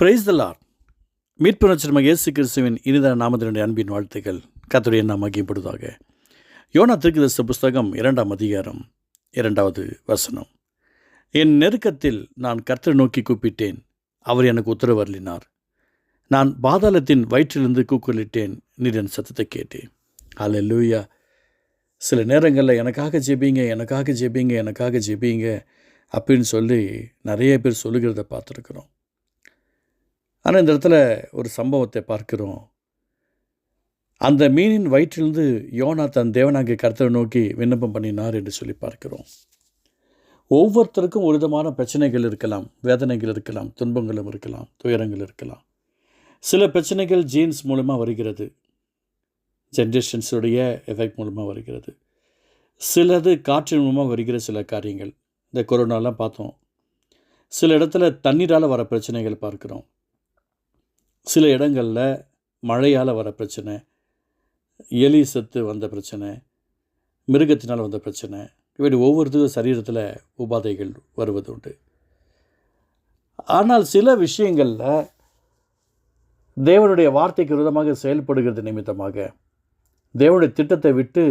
Price தலார் மீட்பு நட்சத்திரமாக இயேசு கிறிஸ்துவின் இனிதான நாமத்தினுடைய அன்பின் வாழ்த்துக்கள். கத்துடைய நாம் மகிப்படுவதாக யோனா திருக்குதர்ச புஸ்தகம் இரண்டாம் அதிகாரம் இரண்டாவது வசனம். என் நெருக்கத்தில் நான் கர்த்தரை நோக்கி கூப்பிட்டேன். அவர் எனக்கு உத்தரவு அருளினார். நான் பாதாளத்தின் வயிற்றிலிருந்து கூக்குலிட்டேன் நீர் என் சத்தத்தை கேட்டேன் அல்லேலூயா சில நேரங்களில் எனக்காக ஜெபிங்க எனக்காக ஜெபிங்க எனக்காக ஜெபிங்க அப்படின்னு சொல்லி நிறைய பேர் சொல்லுகிறத பார்த்துருக்குறோம். ஆனால் இந்த இடத்துல ஒரு சம்பவத்தை பார்க்கிறோம். அந்த மீனின் வயிற்றிலிருந்து யோனா தன் தேவனாகிய கருத்தரை நோக்கி விண்ணப்பம் பண்ணினார் என்று சொல்லி பார்க்கிறோம். ஒவ்வொருத்தருக்கும் ஒரு விதமான பிரச்சனைகள் இருக்கலாம் வேதனைகள் இருக்கலாம் துன்பங்களும் இருக்கலாம் துயரங்கள் இருக்கலாம். சில பிரச்சனைகள் ஜீன்ஸ் மூலமாக வருகிறது. ஜென்ரேஷன்ஸுடைய எஃபெக்ட் மூலமாக வருகிறது. சிலது காற்றின் மூலமாக வருகிற சில காரியங்கள். இந்த கொரோனாலாம் பார்த்தோம். சில இடத்துல தண்ணீரால் வர பிரச்சனைகள் பார்க்குறோம். சில இடங்களில் மழையால் வர பிரச்சனை எலி சத்து வந்த பிரச்சனை மிருகத்தினால் வந்த பிரச்சனை இப்படி ஒவ்வொருத்தரும் சரீரத்தில் உபாதைகள் வருவது உண்டு. ஆனால் சில விஷயங்களில் தேவனுடைய வார்த்தைக்கு விரோதமாக செயல்படுகிறது நிமித்தமாக தேவனுடைய திட்டத்தை விட்டு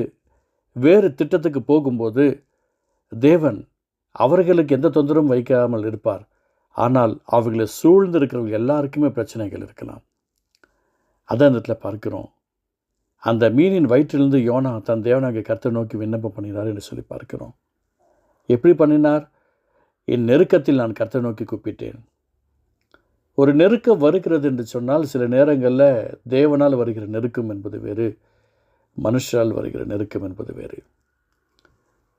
வேறு திட்டத்துக்கு போகும்போது தேவன் அவர்களுக்கு எந்த தொந்தரவும் வைக்காமல் இருப்பார். ஆனால் அவர்களை சூழ்ந்து இருக்கிறவங்க எல்லாருக்குமே பிரச்சனைகள் இருக்கலாம். அதான் இந்த இடத்துல பார்க்கிறோம். அந்த மீனின் வயிற்றிலிருந்து யோனா தன் தேவனாகிய கருத்தை நோக்கி விண்ணப்பம் பண்ணினார் என்று சொல்லி பார்க்கிறோம். எப்படி பண்ணினார்? என் நெருக்கத்தில் நான் கருத்தை நோக்கி கூப்பிட்டேன். ஒரு நெருக்கம் வருகிறது என்று சொன்னால் சில நேரங்களில் தேவனால் வருகிற நெருக்கம் என்பது வேறு மனுஷரால் வருகிற நெருக்கம் என்பது வேறு.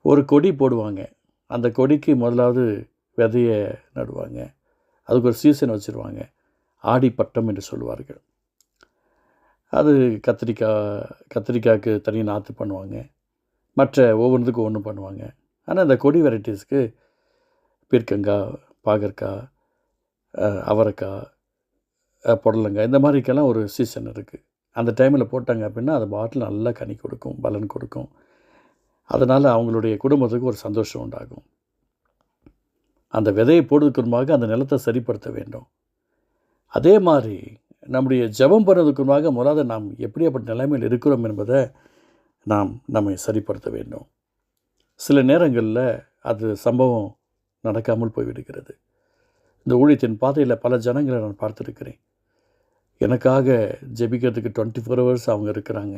ஒரு கொடி போடுவாங்க. அந்த கொடிக்கு முதலாவது விதையை நடுவாங்க. அதுக்கு ஒரு சீசன் வச்சுருவாங்க. ஆடி பட்டம் என்று சொல்லுவார்கள் அது கத்திரிக்காய் கத்திரிக்காய்க்கு தனி நாற்று பண்ணுவாங்க. மற்ற ஒவ்வொன்றுக்கும் ஒன்று பண்ணுவாங்க. ஆனால் இந்த கொடி வெரைட்டிஸ்க்கு பீர்க்கங்காய் பாகற்காய் அவரைக்காய் புடலங்காய் இந்த மாதிரிக்கெல்லாம் ஒரு சீசன் இருக்குது அந்த டைமில் போட்டாங்க அப்படின்னா அது பாட்டில் நல்லா கனி கொடுக்கும் பலன் கொடுக்கும். அதனால் அவங்களுடைய குடும்பத்துக்கு ஒரு சந்தோஷம் உண்டாகும். அந்த விதையை போடுறதுக்கு முன்பாக அந்த நிலத்தை சரிப்படுத்த வேண்டும். அதே மாதிரி நம்முடைய ஜெபம் பண்ணுறதுக்கு முன்பாக முதலாவது நாம் எப்படியாப்பட்ட நிலைமையில் இருக்கிறோம் என்பதை நாம் நம்மை சரிப்படுத்த வேண்டும். சில நேரங்களில் அது சம்பவம் நடக்காமல் போய்விடுகிறது. இந்த ஊழியத்தின் பாதையில் பல ஜனங்களை நான் பார்த்துருக்கிறேன். எனக்காக ஜெபிக்கிறதுக்கு டுவெண்ட்டி ஃபோர் ஹவர்ஸ் அவங்க இருக்கிறாங்க.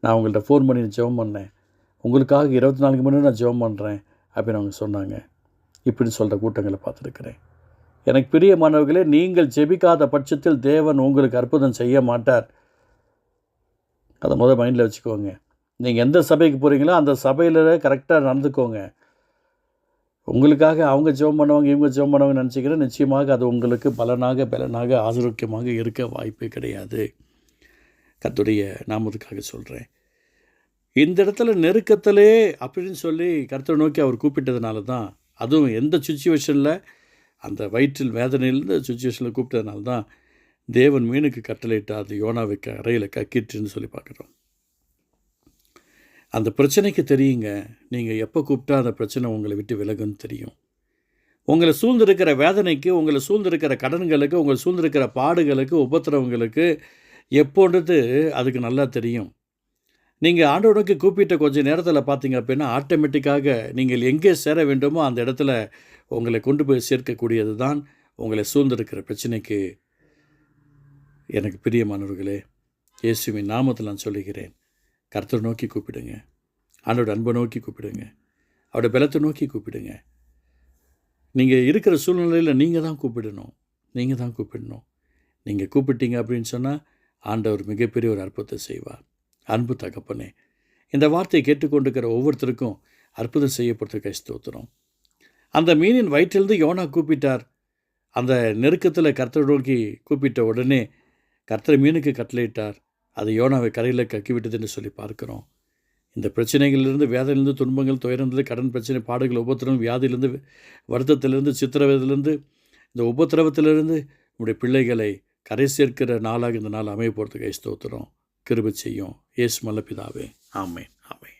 நான் அவங்கள்ட்ட ஃபோன் பண்ணி ஜெபம் பண்ணேன். உங்களுக்காக இருபத்தி நான்கு மணி நேரம் நான் ஜெபம் பண்ணுறேன் அப்படின்னு அவங்க சொன்னாங்க. இப்படின்னு சொல்கிற கூட்டங்களை பார்த்துருக்கிறேன். எனக்கு பிரிய மாணவர்களே நீங்கள் ஜெபிக்காத பட்சத்தில் தேவன் உங்களுக்கு அற்புதம் செய்ய மாட்டார். அதை முதல் மைண்டில் வச்சுக்கோங்க. நீங்கள் எந்த சபைக்கு போகிறீங்களோ அந்த சபையில் கரெக்டாக நடந்துக்கோங்க. உங்களுக்காக அவங்க ஜெபம் பண்ணுவாங்க இவங்க ஜெபம் பண்ணுவாங்க நினச்சிக்கிறேன் நிச்சயமாக அது உங்களுக்கு பலனாக பலனாக ஆரோக்கியமாக இருக்க வாய்ப்பே கிடையாது. கத்துடைய நாமத்துக்காக சொல்கிறேன் இந்த இடத்துல நெருக்கத்திலே அப்படின்னு சொல்லி கருத்தை நோக்கி அவர் கூப்பிட்டதுனால தான் அதுவும் எந்த சுச்சுவேஷனில் அந்த வயிற்றில் வேதனையிலிருந்து சுச்சுவேஷனில் கூப்பிட்டதுனால தான் தேவன் மீனுக்கு கட்டளையிட்டார் அது யோனாவை கரையில் கக்கிட்டுன்னு சொல்லி பார்க்குறோம். அந்த பிரச்சனைக்கு தெரியுங்க. நீங்கள் எப்போ கூப்பிட்டா அந்த பிரச்சனை உங்களை விட்டு விலகுன்னு தெரியும். உங்களை சூழ்ந்திருக்கிற வேதனைக்கு உங்களை சூழ்ந்திருக்கிற கடன்களுக்கு உங்களை சூழ்ந்திருக்கிற பாடுகளுக்கு உபத்திரவங்களுக்கு எப்போன்றது அதுக்கு நல்லா தெரியும். நீங்கள் ஆண்டவனுக்கு கூப்பிட்ட கொஞ்சம் நேரத்தில் பார்த்தீங்க அப்படின்னா ஆட்டோமேட்டிக்காக நீங்கள் எங்கே சேர வேண்டுமோ அந்த இடத்துல உங்களை கொண்டு போய் சேர்க்கக்கூடியது தான் உங்களை சூழ்ந்திருக்கிற பிரச்சனைக்கு எனக்கு பிரியமானவர்களே இயேசுவின் நாமத்தில் நான் சொல்லுகிறேன். கருத்தை நோக்கி கூப்பிடுங்க. ஆண்டோட அன்பை நோக்கி கூப்பிடுங்க. அவரோட பலத்தை நோக்கி கூப்பிடுங்க. நீங்கள் இருக்கிற சூழ்நிலையில் நீங்கள் தான் கூப்பிடணும். நீங்கள் தான் கூப்பிடணும். நீங்கள் கூப்பிட்டீங்க அப்படின்னு சொன்னால் ஆண்டவர் மிகப்பெரிய ஒரு அற்புதத்தை செய்வார். அன்பு தகப்பனே. இந்த வார்த்தையை கேட்டுக்கொண்டிருக்கிற ஒவ்வொருத்தருக்கும் அற்புதம் செய்யப்பட்டிருக்க ஸ்தோத்திரம். அந்த மீனின் வயிற்றிலிருந்து யோனா கூப்பிட்டார். அந்த நெருக்கத்தில் கர்த்தரை நோக்கி கூப்பிட்ட உடனே கர்த்தர் மீனுக்கு கட்டளையிட்டார். அது யோனாவை கரையில் கக்கிவிட்டதுன்னு சொல்லி பார்க்குறோம். இந்த பிரச்சனைகளிலிருந்து வேதனையிலிருந்து துன்பங்கள் துயரந்து கடன் பிரச்சனை பாடுகள் உபத்திரம் வியாதியிலிருந்து வருத்தத்திலிருந்து சித்திரவதிலிருந்து இந்த உபத்திரவத்திலிருந்து உங்களுடைய பிள்ளைகளை கரை சேர்க்கிற நாளாக இந்த நாள் அமைய போகிறதுக்கு ஸ்தோத்திரம். கிருபை செய்யும். இயேசு மல்ல பிதாவே ஆமேன். ஆமேன்.